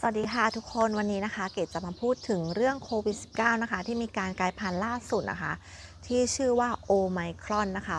สวัสดีค่ะทุกคนวันนี้นะคะ เกดจะมาพูดถึงเรื่องโควิด -19 นะคะ ที่มีการกลายพันธุ์ล่าสุดนะคะ ที่ชื่อว่าโอไมครอนนะคะ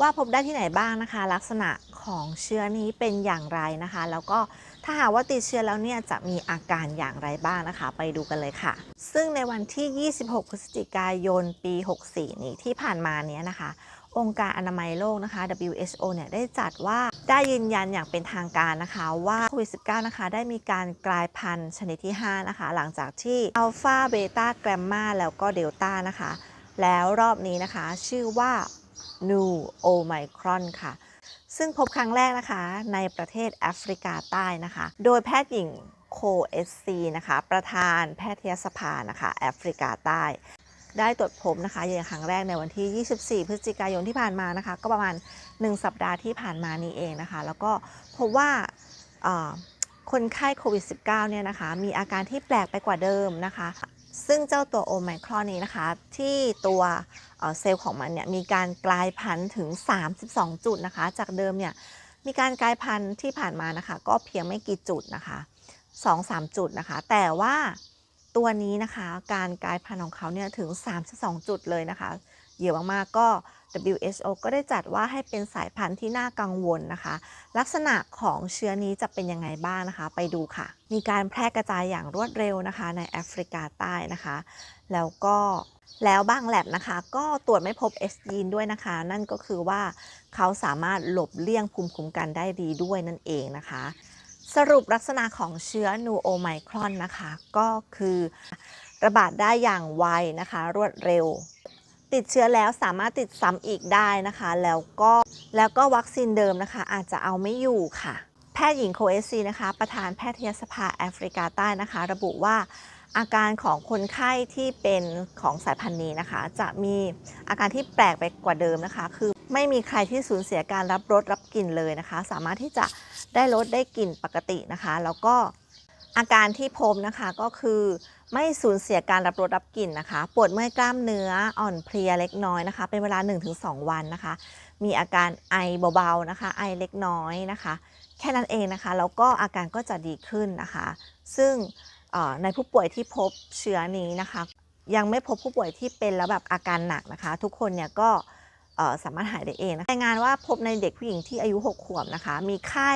ว่าพบได้ที่ไหนบ้างนะคะ ลักษณะของเชื้อนี้เป็นอย่างไรนะคะ แล้วก็ถ้าหากว่าติดเชื้อแล้วเนี่ยจะมีอาการอย่างไรบ้างนะคะ ไปดูกันเลยค่ะ ซึ่งในวันที่ 26 พฤศจิกายนปี 64 นี้ที่ผ่านมาเนี้ยนะคะ องค์การอนามัยโลกนะคะ WHO เนี่ยได้จัดว่าได้ยืนยันอย่างเป็นทางการนะคะว่าโควิด -19 นะคะ ได้มีการกลายพันธุ์ชนิดที่ 5 นะคะ หลังจากที่อัลฟาเบต้าแกรมมาแล้วก็เดลต้านะคะ แล้วรอบนี้นะคะ ชื่อว่า New Omicron ค่ะ ซึ่งพบครั้งแรกนะคะในประเทศแอฟริกาใต้นะคะ โดยแพทย์หญิงโคเอสซีนะคะ ประธานแพทยสภานะคะ แอฟริกาใต้ ได้ตรวจพบนะคะอย่างครั้งแรกในวันที่ 24 พฤศจิกายนที่ผ่านมานะคะ ก็ประมาณ 1 สัปดาห์ที่ผ่านมานี้เองนะคะ แล้วก็พบว่าคนไข้โควิด -19 เนี่ยนะคะ มีอาการที่แปลกไปกว่าเดิมนะคะ ซึ่งเจ้าตัวโอไมครอนนี้นะคะ ที่ตัวเอ่อเซลล์ของมันเนี่ยมีการกลายพันธุ์ถึง 32 จุดนะคะ จากเดิมเนี่ยมีการกลายพันธุ์ที่ผ่านมานะคะ ก็เพียงไม่กี่จุดนะคะ 2-3 จุดนะคะ แต่ว่า ตัวนี้นะคะการกลายพันธุ์ของเขาเนี่ยถึง 32 จุดเลยนะคะเยอะมากๆก็ WHO ก็ได้จัดว่าให้เป็นสายพันธุ์ที่น่ากังวลนะคะ ลักษณะของเชื้อนี้จะเป็นยังไงบ้างนะคะ ไปดูค่ะ มีการแพร่กระจายอย่างรวดเร็วนะคะ ในแอฟริกาใต้นะคะ แล้วก็แล้วบางแลบนะคะ ก็ตรวจไม่พบ S ยีนด้วยนะคะ นั่นก็คือว่าเขาสามารถหลบเลี่ยงภูมิคุ้มกันได้ดีด้วยนั่นเองนะคะ สรุปลักษณะของเชื้อนูโอไมครอนนะคะ ก็คือระบาดได้อย่างไวนะคะ รวดเร็ว ติดเชื้อแล้วสามารถติดซ้ำอีกได้นะคะ แล้วก็แล้วก็วัคซีนเดิมนะคะ อาจจะเอาไม่อยู่ค่ะ แพทย์หญิงโคเอซีนะคะ ประธานแพทยสภาแอฟริกาใต้นะคะ ระบุว่าอาการของคนไข้ที่เป็นของสายพันธุ์นี้นะคะ จะมีอาการที่แปลกไปกว่าเดิมนะคะ คือ ไม่มีใครที่สูญเสียการรับรสรับกลิ่นเลยนะคะ สามารถที่จะได้รสได้กลิ่นปกตินะคะ แล้วก็อาการที่พบนะคะก็คือ ไม่สูญเสียการรับรสรับกลิ่นนะคะ ปวดเมื่อยกล้ามเนื้ออ่อนเพลียเล็กน้อยนะคะ เป็นเวลา 1-2 วันนะคะ มีอาการไอเบาๆนะคะ ไอเล็กน้อยนะคะ แค่นั้นเองนะคะ แล้วก็อาการก็จะดีขึ้นนะคะ ซึ่งในผู้ป่วยที่พบเชื้อนี้นะคะ ยังไม่พบผู้ป่วยที่เป็นแล้วแบบอาการหนักนะคะ ทุกคนเนี่ยก็ สามารถหายได้เองนะรายงานว่าพบในเด็กผู้หญิงที่อายุ 6 ขวบนะคะ มีไข้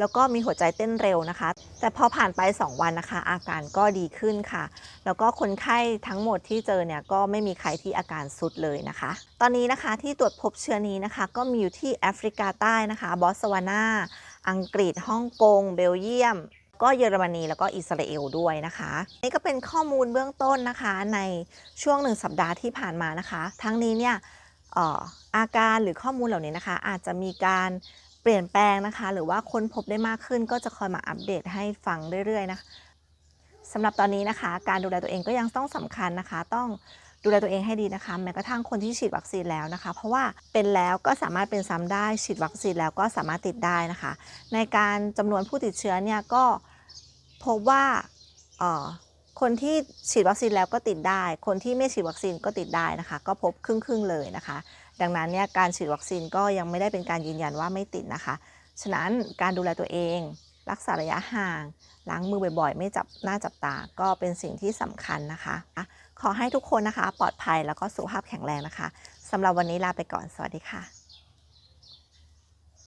แล้วก็มีหัวใจเต้นเร็วนะคะ แต่พอผ่านไป 2 วันนะคะ อาการก็ดีขึ้นค่ะ แล้วก็คนไข้ทั้งหมดที่เจอเนี่ยก็ไม่มีใครที่อาการสุดเลยนะคะ ตอนนี้นะคะที่ตรวจพบเชื้อนี้นะคะ ก็มีอยู่ที่แอฟริกาใต้นะคะ บอสวานา อังกฤษ ฮ่องกง เบลเยียมก็เยอรมนีแล้วก็อิสราเอลด้วยนะคะ นี่ก็เป็นข้อมูลเบื้องต้นนะคะในช่วงหนึ่งสัปดาห์ที่ผ่านมานะคะ ทั้งนี้เนี่ย อาการหรือข้อมูลเหล่านี้นะคะ อาจจะมีการเปลี่ยนแปลงนะคะ หรือว่าค้นพบได้มากขึ้น ก็จะคอยมาอัปเดตให้ฟังเรื่อยๆนะคะสำหรับตอนนี้นะคะ การดูแลตัวเองก็ยังต้องสำคัญนะคะ ต้องดูแลตัวเองให้ดีนะคะ แม้กระทั่งคนที่ฉีดวัคซีนแล้วนะคะ เพราะว่าเป็นแล้วก็สามารถเป็นซ้ำได้ฉีดวัคซีนแล้วก็สามารถติดได้นะคะ ในการจำนวนผู้ติดเชื้อเนี่ยก็พบว่า คนที่ฉีดวัคซีนแล้วก็ติดได้ คนที่ไม่ฉีดวัคซีนก็ติดได้นะคะ ก็พบครึ่งๆเลยนะคะ ดังนั้นเนี่ยการฉีดวัคซีนก็ยังไม่ได้เป็นการยืนยันว่าไม่ติดนะคะ ฉะนั้นการดูแลตัวเอง รักษาระยะห่างล้างมือบ่อยๆ ไม่จับหน้าจับตา ก็เป็นสิ่งที่สำคัญนะคะอะขอให้ทุกคนนะคะ ปลอดภัยแล้วก็สุขภาพแข็งแรงนะคะสำหรับวันนี้ลาไปก่อนสวัสดีค่ะ